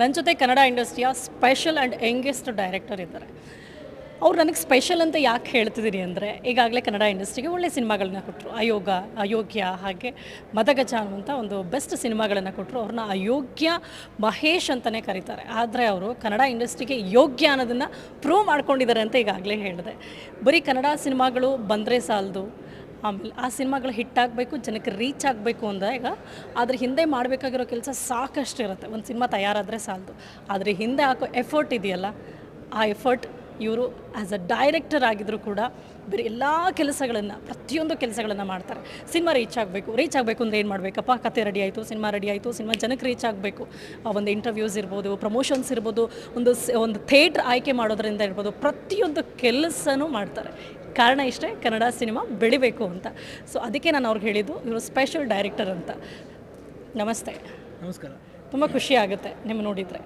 ನನ್ನ ಜೊತೆ ಕನ್ನಡ ಇಂಡಸ್ಟ್ರಿಯ ಸ್ಪೆಷಲ್ ಆ್ಯಂಡ್ ಯಂಗೆಸ್ಟ್ ಡೈರೆಕ್ಟರ್ ಇದ್ದಾರೆ. ಅವ್ರು ನನಗೆ ಸ್ಪೆಷಲ್ ಅಂತ ಯಾಕೆ ಹೇಳ್ತಿದ್ದೀನಿ ಅಂದರೆ, ಈಗಾಗಲೇ ಕನ್ನಡ ಇಂಡಸ್ಟ್ರಿಗೆ ಒಳ್ಳೆ ಸಿನಿಮಾಗಳನ್ನ ಕೊಟ್ಟರು ಅಯೋಗ, ಅಯೋಗ್ಯ ಹಾಗೆ ಮದಗಜ ಅನ್ನುವಂಥ ಒಂದು ಬೆಸ್ಟ್ ಸಿನಿಮಾಗಳನ್ನು ಕೊಟ್ಟರು ಅವ್ರನ್ನ ಅಯೋಗ್ಯ ಮಹೇಶ್ ಅಂತಲೇ ಕರೀತಾರೆ. ಆದರೆ ಅವರು ಕನ್ನಡ ಇಂಡಸ್ಟ್ರಿಗೆ ಯೋಗ್ಯ ಅನ್ನೋದನ್ನು ಪ್ರೂವ್ ಮಾಡ್ಕೊಂಡಿದ್ದಾರೆ ಅಂತ ಈಗಾಗಲೇ ಹೇಳಿದೆ. ಬರೀ ಕನ್ನಡ ಸಿನಿಮಾಗಳು ಬಂದರೆ ಸಾಲದು ಆಮೇಲೆ ಆ ಸಿನಿಮಾಗಳು ಹಿಟ್ ಆಗಬೇಕು, ಜನಕ್ಕೆ ರೀಚ್ ಆಗಬೇಕು ಅಂದಾಗ ಅದ್ರ ಹಿಂದೆ ಮಾಡಬೇಕಾಗಿರೋ ಕೆಲಸ ಸಾಕಷ್ಟು ಇರುತ್ತೆ. ಒಂದು ಸಿನಿಮಾ ತಯಾರಾದರೆ ಸಾಲದು. ಆದರೆ ಹಿಂದೆ ಹಾಕೋ ಎಫರ್ಟ್ ಇದೆಯಲ್ಲ, ಆ ಎಫರ್ಟ್ ಇವರು ಆ್ಯಸ್ ಅ ಡೈರೆಕ್ಟರ್ ಆಗಿದ್ದರೂ ಕೂಡ ಬೇರೆ ಎಲ್ಲ ಕೆಲಸಗಳನ್ನು, ಪ್ರತಿಯೊಂದು ಕೆಲಸಗಳನ್ನು ಮಾಡ್ತಾರೆ. ಸಿನಿಮಾ ರೀಚ್ ಆಗಬೇಕು ರೀಚ್ ಆಗಬೇಕು ಅಂದರೆ ಏನು ಮಾಡಬೇಕಪ್ಪ? ಕತೆ ರೆಡಿ ಆಯಿತು, ಸಿನಿಮಾ ರೆಡಿ ಆಯಿತು, ಸಿನಿಮಾ ಜನಕ್ಕೆ ರೀಚ್ ಆಗಬೇಕು. ಒಂದು ಇಂಟರ್ವ್ಯೂಸ್ ಇರ್ಬೋದು ಪ್ರಮೋಷನ್ಸ್ ಇರ್ಬೋದು, ಒಂದು ಒಂದು ಥೇಟ್ರ್ ಆಯ್ಕೆ ಮಾಡೋದ್ರಿಂದ ಇರ್ಬೋದು, ಪ್ರತಿಯೊಂದು ಕೆಲಸನೂ ಮಾಡ್ತಾರೆ. ಕಾರಣ ಇಷ್ಟೇ ಕನ್ನಡ ಸಿನಿಮಾ ಬೆಳಿಬೇಕು ಅಂತ. ಸೊ ಅದಕ್ಕೆ ನಾನು ಅವ್ರಿಗೆ ಹೇಳಿದ್ದು ಇವರು ಸ್ಪೆಷಲ್ ಡೈರೆಕ್ಟರ್ ಅಂತ. ನಮಸ್ತೆ. ನಮಸ್ಕಾರ. ತುಂಬ ಖುಷಿ ಆಗುತ್ತೆ ನಿಮ್ಮ ನೋಡಿದರೆ.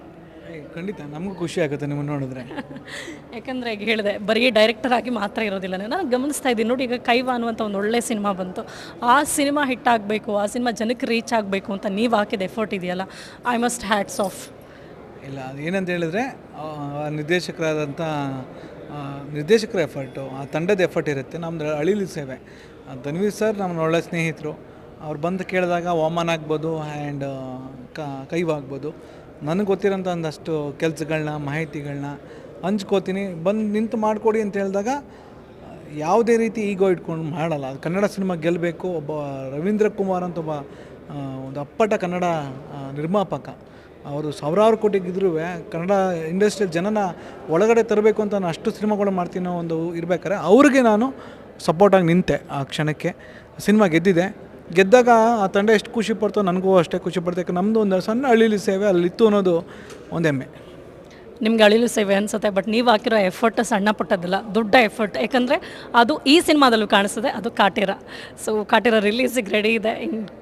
ಖಂಡಿತ ನಮಗೂ ಖುಷಿ ಆಗುತ್ತೆ ನಿಮ್ಮನ್ನು ನೋಡಿದ್ರೆ. ಯಾಕಂದರೆ ಈಗ ಹೇಳಿದೆ ಬರೀ ಡೈರೆಕ್ಟರ್ ಆಗಿ ಮಾತ್ರ ಇರೋದಿಲ್ಲ. ನಾನು ಗಮನಿಸ್ತಾ ಇದ್ದೀನಿ ನೋಡಿ ಈಗ ಕೈವ ಅನ್ನುವಂಥ ಒಂದು ಒಳ್ಳೆ ಸಿನಿಮಾ ಬಂತು. ಆ ಸಿನಿಮಾ ಹಿಟ್ ಆಗಬೇಕು ಆ ಸಿನಿಮಾ ಜನಕ್ಕೆ ರೀಚ್ ಆಗಬೇಕು ಅಂತ ನೀವು ಹಾಕಿದ ಎಫರ್ಟ್ ಇದೆಯಲ್ಲ ಐ ಮಸ್ಟ್ ಹ್ಯಾಟ್ಸ್ ಆಫ್ ಇಲ್ಲ ಅದು ಏನಂತ ಹೇಳಿದ್ರೆ ನಿರ್ದೇಶಕರಾದಂಥ ನಿರ್ದೇಶಕರ ಎಫರ್ಟು, ಆ ತಂಡದ ಎಫರ್ಟ್ ಇರುತ್ತೆ. ನಮ್ಮದು ಅಳಿಲಿ ಸೇವೆ. ಧನ್ವೀರ್ ಸರ್ ನಮ್ಮ ಒಳ್ಳೆ ಸ್ನೇಹಿತರು. ಅವ್ರು ಬಂದು ಕೇಳಿದಾಗ ವಾಮನ್ ಆಗ್ಬೋದು ಆ್ಯಂಡ್ ಕ ಆಗ್ಬೋದು. ನನಗೆ ಗೊತ್ತಿರೋಂಥ ಒಂದಷ್ಟು ಕೆಲಸಗಳನ್ನ ಮಾಹಿತಿಗಳನ್ನ ಹಂಚ್ಕೋತೀನಿ. ಬಂದು ನಿಂತು ಮಾಡಿಕೊಡಿ ಅಂತ ಹೇಳಿದಾಗ, ಯಾವುದೇ ರೀತಿ ಈಗೋ ಇಟ್ಕೊಂಡು ಮಾಡಲ್ಲ. ಅದು ಕನ್ನಡ ಸಿನಿಮಾ ಗೆಲ್ಲಬೇಕು ಒಬ್ಬ ರವೀಂದ್ರ ಕುಮಾರ್ ಅಂತ ಒಬ್ಬ ಒಂದು ಅಪ್ಪಟ ಕನ್ನಡ ನಿರ್ಮಾಪಕ. ಅವರು ಸಾವಿರಾರು ಕೋಟಿಗಿದ್ರೂ ಕನ್ನಡ ಇಂಡಸ್ಟ್ರಿಯಲ್ ಜನನ ಒಳಗಡೆ ತರಬೇಕು ಅಂತ ನಾನು ಅಷ್ಟು ಸಿನಿಮಾಗಳು ಮಾಡ್ತೀನಿ ಒಂದು ಇರ್ಬೇಕಾದ್ರೆ ಅವ್ರಿಗೆ ನಾನು ಸಪೋರ್ಟಾಗಿ ನಿಂತೆ ಆ ಕ್ಷಣಕ್ಕೆ. ಸಿನಿಮಾ ಗೆದ್ದಿದೆ. ಗೆದ್ದಾಗ ಆ ತಂಡ ಎಷ್ಟು ಖುಷಿ ಪಡ್ತೋ ನನಗೂ ಅಷ್ಟೇ ಖುಷಿ ಪಡ್ತೇಕೆ ನಮ್ಮದು ಒಂದು ಸಣ್ಣ ಹಳ್ಳಿಲಿ ಸೇವೆ ಅಲ್ಲಿತ್ತು ಅನ್ನೋದು ಒಂದು ಹೆಮ್ಮೆ. ನಿಮ್ಗೆ ಅಳಿಲು ಸೇವೆ ಅನಿಸುತ್ತೆ ಬಟ್ ನೀವು ಹಾಕಿರೋ ಎಫರ್ಟ್ ಸಣ್ಣ ಪುಟ್ಟದಿಲ್ಲ ದೊಡ್ಡ ಎಫರ್ಟ್ ಯಾಕಂದರೆ ಅದು ಈ ಸಿನಿಮಾದಲ್ಲೂ ಕಾಣಿಸ್ತದೆ ಅದು ಕಾಟೇರ. ಸೊ ಕಾಟೇರ ರಿಲೀಸಿಗೆ ರೆಡಿ ಇದೆ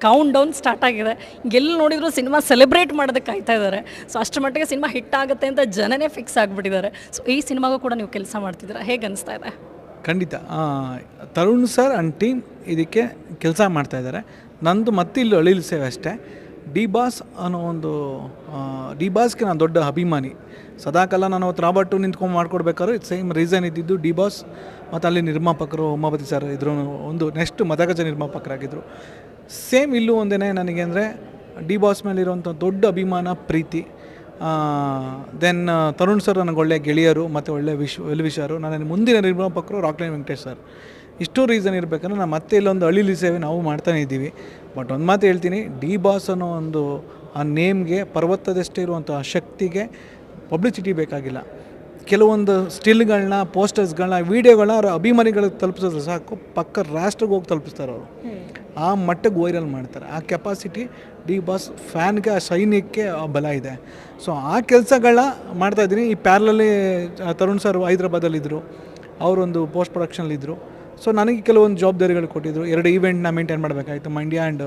ಕೌಂಟ್ ಡೌನ್ ಸ್ಟಾರ್ಟ್ ಆಗಿದೆ. ಎಲ್ಲಿ ನೋಡಿದ್ರು ಸಿನಿಮಾ ಸೆಲೆಬ್ರೇಟ್ ಮಾಡೋದಕ್ಕೆ ಕಾಯ್ತಾ ಇದ್ದಾರೆ ಸೊ ಅಷ್ಟರ ಮಟ್ಟಿಗೆ ಸಿನಿಮಾ ಹಿಟ್ ಆಗುತ್ತೆ ಅಂತ ಜನನೇ ಫಿಕ್ಸ್ ಆಗಿಬಿಟ್ಟಿದ್ದಾರೆ. ಸೊ ಈ ಸಿನಿಮಾಗೂ ಕೂಡ ನೀವು ಕೆಲಸ ಮಾಡ್ತಿದ್ದೀರಾ? ಹೇಗೆ ಅನಿಸ್ತಾ ಇದೆ? ಖಂಡಿತ. ತರುಣ್ ಸರ್ ಅಂಡ್ ಟೀಮ್ ಇದಕ್ಕೆ ಕೆಲಸ ಮಾಡ್ತಾಯಿದ್ದಾರೆ ನಂದು ಮತ್ತಿಲ್ಲೂ ಅಳಿಲು ಸೇವೆ ಅಷ್ಟೇ. ಡಿ ಬಾಸ್ ಅನ್ನೋ ಒಂದು ಡಿ ಬಾಸ್ಗೆ ನಾನು ದೊಡ್ಡ ಅಭಿಮಾನಿ. ಸದಾಕಾಲ ನಾನು ಅವತ್ತು ರಾಬರ್ಟು ನಿಂತ್ಕೊಂಡು ಮಾಡ್ಕೊಡ್ಬೇಕಾದ್ರೆ ಸೇಮ್ ರೀಸನ್ ಇದ್ದಿದ್ದು ಡಿ ಬಾಸ್ ಮತ್ತು ಅಲ್ಲಿ ನಿರ್ಮಾಪಕರು ಉಮಾಪತಿ ಸರ್ ಇದ್ರು, ಒಂದು ನೆಕ್ಸ್ಟ್ ಮದಗಜ ನಿರ್ಮಾಪಕರಾಗಿದ್ದರು ಸೇಮ್ ಇಲ್ಲೂ ಒಂದೇ ನನಗೆ ಅಂದರೆ ಡಿ ಬಾಸ್ ಮೇಲಿರುವಂಥ ದೊಡ್ಡ ಅಭಿಮಾನ, ಪ್ರೀತಿ ದೆನ್ ತರುಣ್ ಸರ್ ನನಗೆ ಒಳ್ಳೆಯ ಗೆಳೆಯರು ಮತ್ತು ಒಳ್ಳೆಯ ವಿಶ್ ವೆಲ್ವಿಷರು ನನ್ನ ಮುಂದಿನ ನಿರ್ಮಾಪಕರು ರಾಕ್ಲೈನ್ ವೆಂಕಟೇಶ್ ಸರ್. ಇಷ್ಟು ರೀಸನ್ ಇರಬೇಕಂದ್ರೆ ನಾವು ಮತ್ತೆ ಇಲ್ಲೊಂದು ಅಳಿಲಿ ಸೇವೆ ನಾವು ಮಾಡ್ತಾನೆ ಇದ್ದೀವಿ. ಬಟ್ ಒಂದು ಮಾತು ಹೇಳ್ತೀನಿ ಡಿ ಬಾಸ್ ಅನ್ನೋ ಒಂದು ಆ ನೇಮ್ಗೆ ಪರ್ವತದಷ್ಟೇ ಇರುವಂಥ ಶಕ್ತಿಗೆ ಪಬ್ಲಿಸಿಟಿ ಬೇಕಾಗಿಲ್ಲ. ಕೆಲವೊಂದು ಸ್ಟಿಲ್ಗಳನ್ನ ಪೋಸ್ಟರ್ಸ್ಗಳನ್ನ ವೀಡಿಯೋಗಳನ್ನ ಅವ್ರ ಅಭಿಮಾನಿಗಳಿಗೆ ತಲುಪಿಸಿದ್ರೆ ಸಾಕು, ಪಕ್ಕ ರಾಷ್ಟ್ರಕ್ಕೆ ಹೋಗಿ ತಲುಪಿಸ್ತಾರೆ ಅವರು. ಆ ಮಟ್ಟಕ್ಕೆ ವೈರಲ್ ಮಾಡ್ತಾರೆ. ಆ ಕೆಪಾಸಿಟಿ ಡಿ ಬಾಸ್ ಫ್ಯಾನ್ಗೆ ಆ ಸೈನ್ಯಕ್ಕೆ, ಆ ಬಲ ಇದೆ. ಸೊ ಆ ಕೆಲಸಗಳನ್ನ ಮಾಡ್ತಾಯಿದ್ದೀನಿ ಈ ಪ್ಯಾರಲಲ್ಲಿ ತರುಣ್ ಸರ್ ಹೈದ್ರಾಬಾದಲ್ಲಿದ್ದರು ಅವರೊಂದು ಪೋಸ್ಟ್ ಪ್ರೊಡಕ್ಷನಲ್ಲಿದ್ದರು ಸೊ ನನಗೆ ಕೆಲವೊಂದು ಜವಾಬ್ದಾರಿಗಳು ಕೊಟ್ಟಿದ್ದರು ಎರಡು ಈವೆಂಟ್ನ ಮೇಂಟೈನ್ ಮಾಡಬೇಕಾಯಿತು ಮಂಡ್ಯ ಆ್ಯಂಡ್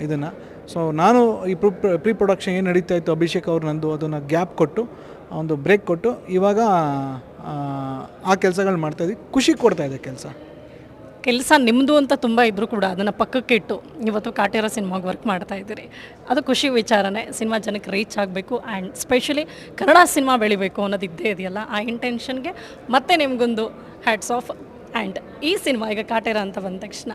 ಇದನ್ನು. ಸೊ ನಾನು ಈ ಪ್ರೀ ಪ್ರೊಡಕ್ಷನ್ ಏನು ನಡೀತಾ ಇತ್ತು ಅಭಿಷೇಕ್ ಅವ್ರು ನಂದು ಅದನ್ನು ಗ್ಯಾಪ್ ಕೊಟ್ಟು ಒಂದು ಬ್ರೇಕ್ ಕೊಟ್ಟು ಇವಾಗ ಆ, ಕೆಲಸಗಳು ಮಾಡ್ತಾ ಮಾಡ್ತಾಯಿದ್ವಿ ಖುಷಿ ಕೊಡ್ತಾ ಇದೆ ಕೆಲಸ. ಕೆಲಸ ನಿಮ್ಮದು ಅಂತ ತುಂಬ ಇದ್ದರೂ ಕೂಡ ಅದನ್ನು ಪಕ್ಕಕ್ಕೆ ಇಟ್ಟು ಇವತ್ತು ಕಾಟೇರ ಸಿನಿಮಾಗೆ ವರ್ಕ್ ಮಾಡ್ತಾ ಇದ್ದೀರಿ. ಅದು ಖುಷಿ ವಿಚಾರನೇ ಸಿನಿಮಾ ಜನಕ್ಕೆ ರೀಚ್ ಆಗಬೇಕು ಆ್ಯಂಡ್ ಸ್ಪೆಷಲಿ ಕನ್ನಡ ಸಿನಿಮಾ ಬೆಳಿಬೇಕು ಅನ್ನೋದು ಇದ್ದೇ ಇದೆಯಲ್ಲ ಆ ಇಂಟೆನ್ಷನ್ಗೆ ಮತ್ತೆ ನಿಮಗೊಂದು ಹ್ಯಾಟ್ಸ್ ಆಫ್ ಆ್ಯಂಡ್ ಈ ಸಿನಿಮಾ ಈಗ ಕಾಟೇರ ಅಂತ ಬಂದ ತಕ್ಷಣ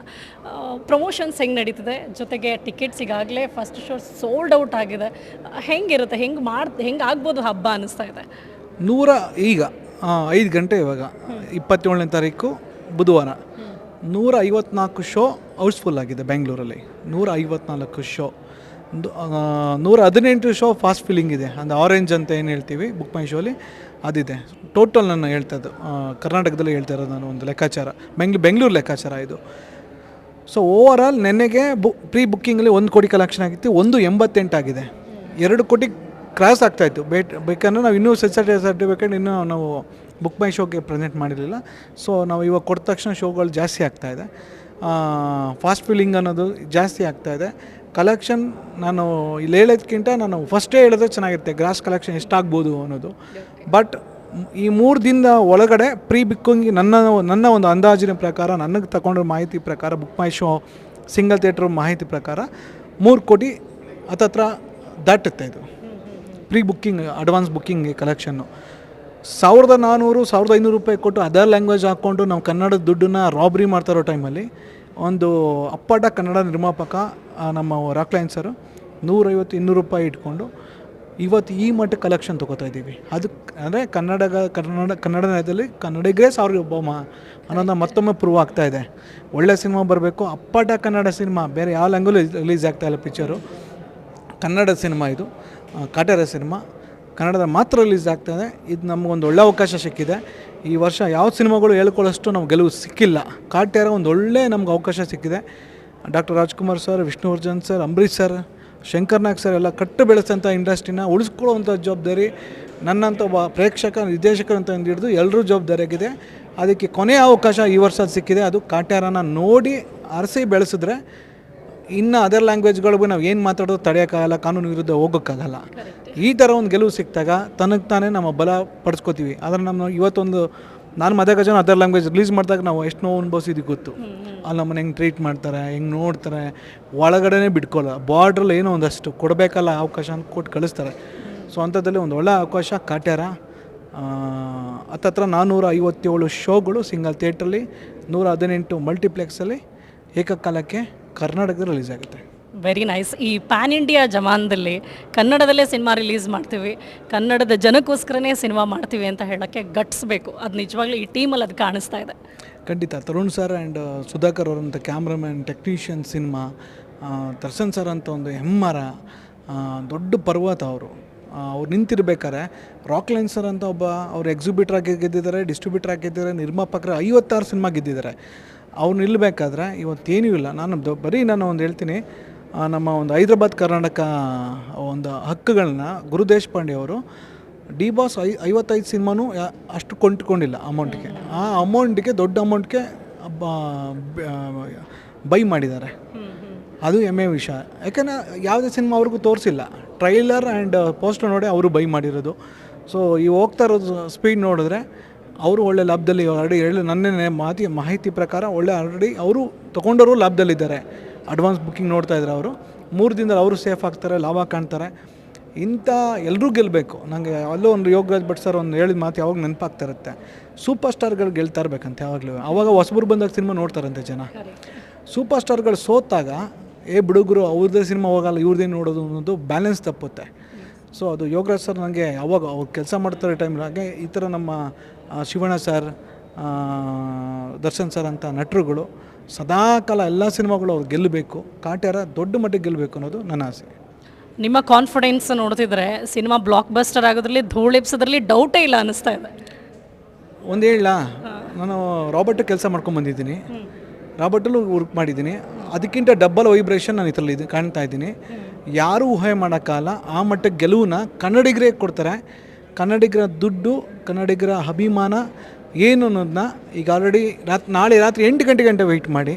ಪ್ರಮೋಷನ್ಸ್ ಹೆಂಗೆ ನಡೀತಿದೆ? ಜೊತೆಗೆ ಟಿಕೆಟ್ಸ್ ಈಗಾಗಲೇ ಫಸ್ಟ್ ಶೋ ಸೋಲ್ಡ್ ಔಟ್ ಆಗಿದೆ. ಹೆಂಗಿರುತ್ತೆ? ಹೆಂಗೆ ಮಾಡ್ ಹೆಂಗೆ ಆಗ್ಬೋದು ಹಬ್ಬ ಅನ್ನಿಸ್ತಾ ಇದೆ? ನೂರ ಈಗ ಐದು ಗಂಟೆ ಇವಾಗ ಇಪ್ಪತ್ತೇಳನೇ ತಾರೀಕು ಬುಧವಾರ. ನೂರ ಐವತ್ನಾಲ್ಕು ಶೋ ಔಟ್ಸ್ಫುಲ್ ಆಗಿದೆ ಬೆಂಗಳೂರಲ್ಲಿ ನೂರ ಐವತ್ನಾಲ್ಕು ಶೋ ನೂರ ಹದಿನೆಂಟು ಶೋ ಫಾಸ್ಟ್ ಫಿಲ್ಲಿಂಗ್ ಇದೆ. ಅಂದರೆ ಆರೆಂಜ್ ಅಂತ ಏನು ಹೇಳ್ತೀವಿ? ಬುಕ್ ಮೈ ಶೋಲಿ ಅದಿದೆ. ಟೋಟಲ್ ನಾನು ಹೇಳ್ತಾ ಇದ್ದು ಕರ್ನಾಟಕದಲ್ಲಿ ಹೇಳ್ತಾ ಇರೋದು ನಾನು ಒಂದು ಲೆಕ್ಕಾಚಾರ. ಬೆಂಗ್ಳೂರು ಬೆಂಗಳೂರು ಲೆಕ್ಕಾಚಾರ ಇದು. ಸೊ ಓವರ್ ಆಲ್ ನೆನ್ನೆಗೆ ಬು ಪ್ರೀ ಬುಕ್ಕಿಂಗಲ್ಲಿ ಒಂದು ಕೋಟಿ ಕಲೆಕ್ಷನ್ ಆಗಿತ್ತು, ಒಂದು ಎಂಬತ್ತೆಂಟಾಗಿದೆ ಎರಡು ಕೋಟಿ ಕ್ರಾಸ್ ಆಗ್ತಾಯಿತ್ತು ಬೇಟ್, ಬೇಕಂದ್ರೆ ನಾವು ಇನ್ನೂ ಸೆಸರ್ಟಿ ಸರ್ಟಿಫಿಕೇಟ್ ಇನ್ನೂ ನಾವು ಬುಕ್ ಮೈ ಶೋಗೆ ಪ್ರೆಸೆಂಟ್ ಮಾಡಿರಲಿಲ್ಲ. ಸೊ ನಾವು ಇವಾಗ ಕೊಟ್ಟ ತಕ್ಷಣ ಶೋಗಳು ಜಾಸ್ತಿ ಆಗ್ತಾಯಿದೆ ಫಾಸ್ಟ್ ಫಿಲ್ಲಿಂಗ್ ಅನ್ನೋದು ಜಾಸ್ತಿ ಆಗ್ತಾಯಿದೆ ಕಲೆಕ್ಷನ್ ನಾನು ಇಲ್ಲಿ ಹೇಳೋದಕ್ಕಿಂತ ನಾನು ಫಸ್ಟೇ ಹೇಳಿದ್ರೆ ಚೆನ್ನಾಗಿರುತ್ತೆ. ಗ್ರಾಸ್ ಕಲೆಕ್ಷನ್ ಎಷ್ಟಾಗ್ಬೋದು ಅನ್ನೋದು. ಬಟ್ ಈ ಮೂರು ದಿನದ ಒಳಗಡೆ ಪ್ರೀ ಬುಕ್ಕಿಂಗ್ ನನ್ನ ನನ್ನ ಒಂದು ಅಂದಾಜಿನ ಪ್ರಕಾರ ನನಗೆ ತಗೊಂಡಿರೋ ಮಾಹಿತಿ ಪ್ರಕಾರ book my show single theatre ಮಾಹಿತಿ ಪ್ರಕಾರ ಮೂರು ಕೋಟಿ ಹತ್ತತ್ರ ದಾಟುತ್ತೆ ಇದು. ಪ್ರೀ ಬುಕ್ಕಿಂಗ್ ಅಡ್ವಾನ್ಸ್ ಬುಕ್ಕಿಂಗ್ ಕಲೆಕ್ಷನ್ನು ಸಾವಿರದ ನಾನ್ನೂರು ಸಾವಿರದ ಐನೂರು ರೂಪಾಯಿ ಕೊಟ್ಟು ಅದರ್ ಲ್ಯಾಂಗ್ವೇಜ್ ಹಾಕ್ಕೊಂಡು ನಾವು ಕನ್ನಡದ ದುಡ್ಡನ್ನ ರಾಬ್ರಿ ಮಾಡ್ತಾರೋ ಟೈಮಲ್ಲಿ ಒಂದು ಅಪ್ಪಟ ಕನ್ನಡ ನಿರ್ಮಾಪಕ ನಮ್ಮ ರಾಕ್ಲೈನ್ ಸರ್ ನೂರೈವತ್ತು, ಇನ್ನೂರು ರೂಪಾಯಿ ಇಟ್ಕೊಂಡು ಇವತ್ತು ಈ ಮಟ್ಟ ಕಲೆಕ್ಷನ್ ತೊಗೋತಾ ಇದ್ದೀವಿ. ಅದು ಅಂದರೆ ಕನ್ನಡ ಕನ್ನಡ ಕನ್ನಡ ನೆಲದಲ್ಲಿ ಕನ್ನಡಿಗರೇ ಸಾವಿರ ಒಬ್ಬ ಅನ್ನೋದನ್ನ ಮತ್ತೊಮ್ಮೆ ಪ್ರೂವ್ ಆಗ್ತಾ ಇದೆ. ಒಳ್ಳೆ ಸಿನಿಮಾ ಬರಬೇಕು. ಅಪ್ಪಟ ಕನ್ನಡ ಸಿನಿಮಾ ಬೇರೆ ಯಾವ ಲ್ಯಾಂಗ್ವೇಜ್ ರಿಲೀಸ್ ಆಗ್ತಾ ಇಲ್ಲ ಪಿಕ್ಚರು ಕನ್ನಡ ಸಿನಿಮಾ ಇದು. ಕಾಟರ ಸಿನಿಮಾ ಕನ್ನಡದ ಮಾತ್ರ ರಿಲೀಸ್ ಇದೆ. ಇದು ನಮಗೊಂದು ಒಳ್ಳೆ ಅವಕಾಶ ಸಿಕ್ಕಿದೆ. ಈ ವರ್ಷ ಯಾವ ಸಿನಿಮಾಗಳು ಹೇಳ್ಕೊಳ್ಳೋಷ್ಟು ನಮ್ಗೆ ಗೆಲುವು ಸಿಕ್ಕಿಲ್ಲ. ಕಾಟ್ಯಾರ ಒಂದು ಒಳ್ಳೆ ನಮ್ಗೆ ಅವಕಾಶ ಸಿಕ್ಕಿದೆ. Doctor Rajkumar sir Vishnuvardhan sir, Ambareesh sir, Shankar Nag sir ಎಲ್ಲ ಕಟ್ಟು ಬೆಳೆಸೋಂಥ ಇಂಡಸ್ಟ್ರಿನ ಉಳಿಸ್ಕೊಳ್ಳೋವಂಥ ಜವಾಬ್ದಾರಿ ನನ್ನಂಥ ಒಬ್ಬ ಪ್ರೇಕ್ಷಕ ನಿರ್ದೇಶಕರಂತ ಹಿಡಿದು ಎಲ್ಲರೂ ಜವಾಬ್ದಾರಿಯಾಗಿದೆ. ಅದಕ್ಕೆ ಕೊನೆಯ ಅವಕಾಶ ಈ ವರ್ಷ ಸಿಕ್ಕಿದೆ. ಅದು ಕಾಟ್ಯಾರನ ನೋಡಿ ಅರಸಿ ಬೆಳೆಸಿದ್ರೆ ಇನ್ನು ಅದರ್ ಲ್ಯಾಂಗ್ವೇಜ್ಗಳಿಗೂ ನಾವು ಏನು ಮಾತಾಡೋದು ತಡೆಯೋಕ್ಕಾಗಲ್ಲ ಕಾನೂನು ವಿರುದ್ಧ ಹೋಗೋಕ್ಕಾಗಲ್ಲ. ಈ ಥರ ಒಂದು ಗೆಲುವು ಸಿಕ್ಕಿದಾಗ ತನಗೆ ತಾನೇ ನಮ್ಮ ಬಲ ಪಡಿಸ್ಕೋತೀವಿ. ಆದರೆ ನಮ್ಮ ಇವತ್ತೊಂದು ನಾನು ಮದಗಜನ ಅದರ್ ಲ್ಯಾಂಗ್ವೇಜ್ ರಿಲೀಸ್ ಮಾಡಿದಾಗ ನಾವು ಎಷ್ಟು ನೋವು ಅನುಭವಿಸಿದ್ದು ಗೊತ್ತು ಅಲ್ಲಿ ನಮ್ಮನ್ನು ಹೆಂಗೆ ಟ್ರೀಟ್ ಮಾಡ್ತಾರೆ ಹೆಂಗೆ ನೋಡ್ತಾರೆ ಒಳಗಡೆನೇ ಬಿಟ್ಕೊಲ್ಲ. ಬಾರ್ಡ್ರಲ್ಲಿ ಏನೋ ಒಂದಷ್ಟು ಕೊಡಬೇಕಲ್ಲ ಅವಕಾಶ ಅಂತ ಕೊಟ್ಟು ಕಳಿಸ್ತಾರೆ. ಸೊ ಅಂಥದ್ದಲ್ಲಿ ಒಂದು ಒಳ್ಳೆ ಅವಕಾಶ ಕಾಟ್ಯಾರ. ಹತ್ತತ್ರ ನಾನ್ನೂರ ಐವತ್ತೇಳು ಶೋಗಳು ಸಿಂಗಲ್ ಥಿಯೇಟ್ರಲ್ಲಿ ನೂರ ಹದಿನೆಂಟು ಮಲ್ಟಿಪ್ಲೆಕ್ಸಲ್ಲಿ ಏಕಕಾಲಕ್ಕೆ ಕರ್ನಾಟಕದಲ್ಲಿ ರಿಲೀಸ್ ಆಗುತ್ತೆ. ವೆರಿ ನೈಸ್ ಈ ಪ್ಯಾನ್ ಇಂಡಿಯಾ ಜಮಾನದಲ್ಲಿ ಕನ್ನಡದಲ್ಲೇ ಸಿನಿಮಾ ರಿಲೀಸ್ ಮಾಡ್ತೀವಿ. ಕನ್ನಡದ ಜನಕ್ಕೋಸ್ಕರನೇ ಸಿನಿಮಾ ಮಾಡ್ತೀವಿ ಅಂತ ಹೇಳೋಕ್ಕೆ ಗಟ್ಸ್ಬೇಕು. ಅದು ನಿಜವಾಗ್ಲೂ ಈ ಟೀಮಲ್ಲಿ ಅದು ಕಾಣಿಸ್ತಾ ಇದೆ. ಖಂಡಿತ. Tarun sir and Sudhakar ಅವರಂಥ cameraman technician cinema Darshan sir ಅಂತ ಒಂದು ಹೆಮ್ಮರ ದೊಡ್ಡ ಪರ್ವತ ಅವರು. ಅವ್ರು ನಿಂತಿರ್ಬೇಕಾರೆ ರಾಕ್ ಲೈನ್ ಸರ್ ಅಂತ ಒಬ್ಬ ಅವ್ರು ಎಕ್ಸಿಬಿಟ್ರ್ ಆಗಿ ಗೆದ್ದಿದ್ದಾರೆ ಡಿಸ್ಟ್ರಿಬ್ಯೂಟರ್ ಆಗಿ ಗೆದ್ದಿದ್ದಾರೆ ನಿರ್ಮಾಪಕರ ಐವತ್ತಾರು ಸಿನಿಮಾ ಗೆದ್ದಿದ್ದಾರೆ. ಅವ್ರು ನಿಲ್ಲಬೇಕಾದ್ರೆ ಇವತ್ತೇನೂ ಇಲ್ಲ. ನಾನು ಬರೀ ನಾನು ಒಂದು ಹೇಳ್ತೀನಿ ನಮ್ಮ ಒಂದು ಹೈದ್ರಾಬಾದ್ ಕರ್ನಾಟಕ ಒಂದು ಹಕ್ಕುಗಳನ್ನ ಗುರು ದೇಶಪಾಂಡೆ ಅವರು ಡಿ ಬಾಸ್ ಐ, ಐವತ್ತೈದು ಸಿನಿಮಾನೂ ಅಷ್ಟು ಕೊಂಡ್ಕೊಂಡಿಲ್ಲ ಅಮೌಂಟ್ಗೆ. ಆ ಅಮೌಂಟ್ಗೆ, ದೊಡ್ಡ ಅಮೌಂಟ್ಗೆ, ಬೈ ಮಾಡಿದ್ದಾರೆ. ಅದು ಹೆಮ್ಮೆ ವಿಷಯ. ಯಾಕಂದರೆ ಯಾವುದೇ ಸಿನಿಮಾ ಅವ್ರಿಗೂ ತೋರಿಸಿಲ್ಲ. ಟ್ರೈಲರ್ ಆ್ಯಂಡ್ ಪೋಸ್ಟರ್ ನೋಡಿ ಅವರು ಬೈ ಮಾಡಿರೋದು. ಸೊ, ಈ ಹೋಗ್ತಾ ಇರೋದು ಸ್ಪೀಡ್ ನೋಡಿದ್ರೆ ಅವರು ಒಳ್ಳೆ ಲಾಭದಲ್ಲಿ ಆಲ್ರೆಡಿ ಹೇಳಿ ನನ್ನೇ ಮಾತಿ ಮಾಹಿತಿ ಪ್ರಕಾರ ಒಳ್ಳೆ ಆಲ್ರೆಡಿ ಅವರು ತೊಗೊಂಡವರು ಲಾಭದಲ್ಲಿದ್ದಾರೆ. ಅಡ್ವಾನ್ಸ್ ಬುಕ್ಕಿಂಗ್ ನೋಡ್ತಾ ಇದ್ದಾರೆ ಅವರು. ಮೂರು ದಿನದಲ್ಲಿ ಅವರು ಸೇಫ್ ಆಗ್ತಾರೆ ಲಾಭ ಕಾಣ್ತಾರೆ. ಇಂಥ ಎಲ್ಲರೂ ಗೆಲ್ಲಬೇಕು ನನಗೆ ಅಲ್ಲೋ ಒಂದು ಯೋಗರಾಜ್ ಭಟ್ ಸರ್ ಒಂದು ಹೇಳಿದ ಮಾತು ಯಾವಾಗ ನೆನಪಾಗ್ತಾ ಇರುತ್ತೆ. ಸೂಪರ್ ಸ್ಟಾರ್ಗಳು ಗೆಲ್ತಾ ಇರ್ಬೇಕಂತೆ ಯಾವಾಗಲೂ. ಅವಾಗ ಹೊಸಬರು ಬಂದಾಗ ಸಿನಿಮಾ ನೋಡ್ತಾರಂತೆ ಜನ. ಸೂಪರ್ ಸ್ಟಾರ್ಗಳು ಸೋತಾಗ ಏ ಬಿಡುಗರು ಅವ್ರದ್ದೇ ಸಿನಿಮಾ ಹೋಗಲ್ಲ ಇವ್ರದ್ದೇ ನೋಡೋದು ಅನ್ನೋದು ಬ್ಯಾಲೆನ್ಸ್ ತಪ್ಪುತ್ತೆ. ಸೊ ಅದು ಯೋಗರಾಜ್ ಸರ್ ನನಗೆ ಯಾವಾಗ ಅವ್ರು ಕೆಲಸ ಮಾಡ್ತಾರೆ ಟೈಮ್ನಾಗೆ ಈ ಥರ ನಮ್ಮ ಶಿವಣ್ಣ ಸರ್ ದರ್ಶನ್ ಸರ್ ಅಂತ ನಟರುಗಳು ಸದಾಕಾಲ ಎಲ್ಲ ಸಿನಿಮಾಗಳು ಅವ್ರು ಗೆಲ್ಲಬೇಕು ಕಾಟ್ಯಾರ ದೊಡ್ಡ ಮಟ್ಟಿಗೆ ಗೆಲ್ಲಬೇಕು ಅನ್ನೋದು ನನ್ನ ಆಸೆ. ನಿಮ್ಮ ಕಾನ್ಫಿಡೆನ್ಸ್ ನೋಡ್ತಿದ್ರೆ ಸಿನಿಮಾ ಬ್ಲಾಕ್ ಬಸ್ಟರ್ ಆಗೋದ್ರಲ್ಲಿ ಧೂಳೆಪ್ಸೋದ್ರಲ್ಲಿ ಡೌಟೇ ಇಲ್ಲ ಅನ್ನಿಸ್ತಾ ಇದೆ. ಒಂದು ಹೇಳ ನಾನು ರಾಬರ್ಟ್ ಕೆಲಸ ಮಾಡ್ಕೊಂಡು ಬಂದಿದ್ದೀನಿ. ರಾಬರ್ಟಲ್ಲೂ ವರ್ಕ್ ಮಾಡಿದ್ದೀನಿ. ಅದಕ್ಕಿಂತ ಡಬ್ಬಲ್ ವೈಬ್ರೇಷನ್ ನಾನು ಇದರಲ್ಲಿ ಇದು ಕಾಣ್ತಾ ಇದ್ದೀನಿ. ಯಾರೂ ಊಹೆ ಮಾಡೋಕ್ಕಾಗಲ್ಲ ಆ ಮಟ್ಟಕ್ಕೆ ಗೆಲುವನ್ನ ಕನ್ನಡಿಗರೇ ಕೊಡ್ತಾರೆ. ಕನ್ನಡಿಗರ ದುಡ್ಡು ಕನ್ನಡಿಗರ ಅಭಿಮಾನ ಏನು ಅನ್ನೋದನ್ನ ಈಗ ಆಲ್ರೆಡಿ ರಾತ್ ನಾಳೆ ರಾತ್ರಿ ಎಂಟು ಗಂಟೆ ಗಂಟೆ ವೆಯ್ಟ್ ಮಾಡಿ.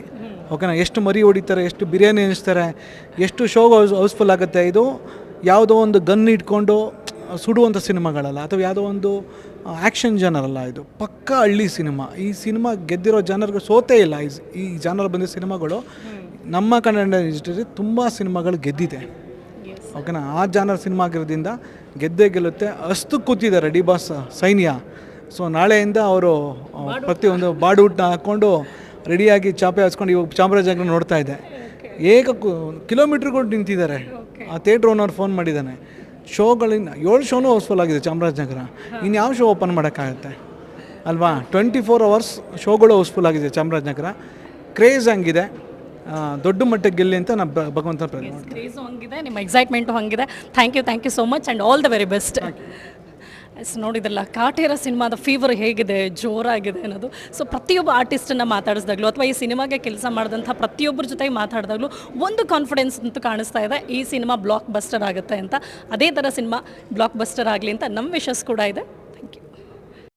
ಓಕೆನಾ ಎಷ್ಟು ಮರಿ ಹೊಡಿತಾರೆ ಎಷ್ಟು ಬಿರಿಯಾನಿ ಎನಿಸ್ತಾರೆ ಎಷ್ಟು ಶೋ ಹೌಸ್ ಹೌಸ್ಫುಲ್ ಆಗುತ್ತೆ ಇದು ಯಾವುದೋ ಒಂದು ಗನ್ ಇಟ್ಕೊಂಡು ಸುಡುವಂಥ ಸಿನಿಮಾಗಳಲ್ಲ ಅಥವಾ ಯಾವುದೋ ಒಂದು ಆ್ಯಕ್ಷನ್ ಜನರ್ ಅಲ್ಲ ಇದು. ಪಕ್ಕ ಹಳ್ಳಿ ಸಿನಿಮಾ. ಈ ಸಿನಿಮಾ ಗೆದ್ದಿರೋ ಜನರಿಗೆ ಸೋತೇ ಇಲ್ಲ. ಈ ಈ ಜಾನರ್ ಬಂದಿರೋ ಸಿನಿಮಾಗಳು ನಮ್ಮ ಕನ್ನಡ ಇಂಡಸ್ಟ್ರಿ ತುಂಬ ಸಿನಿಮಾಗಳು ಗೆದ್ದಿದೆ. ಓಕೆನಾ? ಆ ಜಾನರ್ ಸಿನಿಮಾ ಆಗಿರೋದ್ರಿಂದ ಗೆದ್ದೇ ಗೆಲ್ಲುತ್ತೆ. ಅಷ್ಟು ಕೂತಿದ್ದಾರೆ ಡಿ ಬಾಸ್ ಸೈನ್ಯ. ಸೊ ನಾಳೆಯಿಂದ ಅವರು ಪ್ರತಿಯೊಂದು ಬಾಡುಟ್ನ ಹಾಕ್ಕೊಂಡು ರೆಡಿಯಾಗಿ ಚಾಪೆ ಹಚ್ಕೊಂಡು ಇವಾಗ ಚಾಮರಾಜನಗರ ನೋಡ್ತಾ ಇದೆ. ಏಕ ಕಿಲೋಮೀಟ್ರ್ಗಳು ನಿಂತಿದ್ದಾರೆ. ಆ ಥಿಯೇಟ್ರ್ ಓನರ್ ಫೋನ್ ಮಾಡಿದ್ದಾನೆ. ಶೋಗಳಿಂದ ಏಳು ಶೋನೂ ಹೌಸ್ಫುಲ್ ಆಗಿದೆ ಚಾಮರಾಜನಗರ ಇನ್ನು ಯಾವ ಶೋ ಓಪನ್ ಮಾಡೋಕ್ಕಾಗುತ್ತೆ? ಅಲ್ವಾ? ಟ್ವೆಂಟಿ ಫೋರ್ ಅವರ್ಸ್ ಶೋಗಳು ಹೌಸ್ಫುಲ್ ಆಗಿದೆ ಚಾಮರಾಜನಗರ ಕ್ರೇಜ್ ಹಂಗಿದೆ. ದೊಡ್ಡ ಮಟ್ಟಕ್ಕೆ ಗೆಲ್ಲಿ ಅಂತ ನಾನು ಭಗವಂತ ಪ್ರಯತ್ನ ಮಾಡ್ತೀನಿ. ಕ್ರೇಜು ಹಂಗಿದೆ ನಿಮ್ಮ ಎಕ್ಸೈಟ್ಮೆಂಟು ಹಂಗಿದೆ. Thank you thank you so much and all the very best yes ನೋಡಿದ್ರಲ್ಲ ಕಾಟೇರ ಸಿನಿಮಾದ ಫೀವರ್ ಹೇಗಿದೆ ಜೋರಾಗಿದೆ ಅನ್ನೋದು. ಸೊ ಪ್ರತಿಯೊಬ್ಬ ಆರ್ಟಿಸ್ಟನ್ನು ಮಾತಾಡಿಸಿದಾಗಲೂ ಅಥವಾ ಈ ಸಿನಿಮಾಗೆ ಕೆಲಸ ಮಾಡಿದಂಥ ಪ್ರತಿಯೊಬ್ಬರ ಜೊತೆಗೆ ಮಾತಾಡಿದಾಗಲೂ ಒಂದು ಕಾನ್ಫಿಡೆನ್ಸ್ ಅಂತೂ ಕಾಣಿಸ್ತಾ ಇದೆ ಈ ಸಿನಿಮಾ ಬ್ಲಾಕ್ ಬಸ್ಟರ್ ಆಗುತ್ತೆ ಅಂತ. ಅದೇ ಥರ ಸಿನಿಮಾ ಬ್ಲಾಕ್ ಬಸ್ಟರ್ ಆಗಲಿ ಅಂತ ನಮ್ಮ ವಿಶಸ್ ಕೂಡ ಇದೆ. Thank you